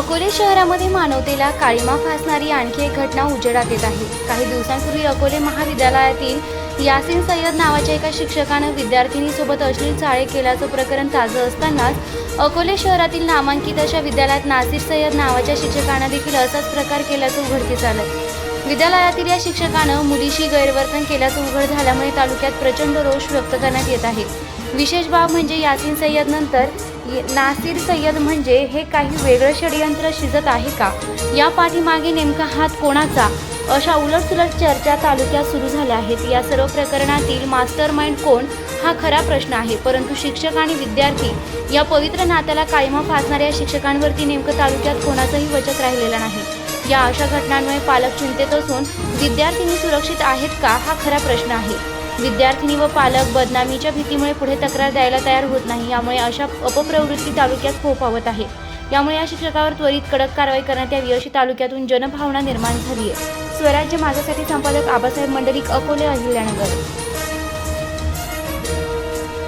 अकोले शहरामध्ये मानवतेला काळीमा फासणारी आणखी एक घटना उजेडात येत आहे. काही दिवसांपूर्वी अकोले महाविद्यालयातील यासिन सय्यद नावाच्या एका शिक्षकानं विद्यार्थिनीसोबत अश्लील चाळे केल्याचं प्रकरण ताजं असतानाच अकोले शहरातील नामांकित अशा विद्यालयात नासिर सय्यद नावाच्या शिक्षकानं देखील असाच प्रकार केल्याचं उघडकीस आलं विद्यालयातील या शिक्षकानं मुलीशी गैरवर्तन केल्याचं उघड झाल्यामुळे तालुक्यात प्रचंड रोष व्यक्त करण्यात येत आहे. विशेष बाब म्हणजे यासिन सय्यद नंतर नासिर सय्यद म्हणजे हे काही वेगळं षडयंत्र शिजत आहे का? या पाठीमागे नेमका हात कोणाचा? अशा उलटसुलट चर्चा तालुक्यात सुरू झाल्या आहेत. या सर्व प्रकरणातील मास्टर माइंड कोण? हा खरा प्रश्न आहे. परंतु शिक्षक आणि विद्यार्थी या पवित्र नात्याला कायमा फासणाऱ्या शिक्षकांवरती नेमकं तालुक्यात कोणाचंही वचक राहिलेलं नाही. या अशा घटनांमुळे पालक चिंतेत असून विद्यार्थिनी सुरक्षित आहेत का? हा खरा प्रश्न आहे. विद्यार्थिनी व पालक बदनामीच्या भीतीमुळे पुढे तक्रार द्यायला तयार होत नाही. यामुळे अशा अपप्रवृत्ती तालुक्यात फोफावत आहे. यामुळे या शिक्षकावर त्वरित कडक कारवाई करण्यात यावी अशी तालुक्यातून जनभावना निर्माण झाली आहे. स्वराज्य माझ्यासाठी संपादक आबासाहेब मंडलिक अकोले अहिल्यानगर.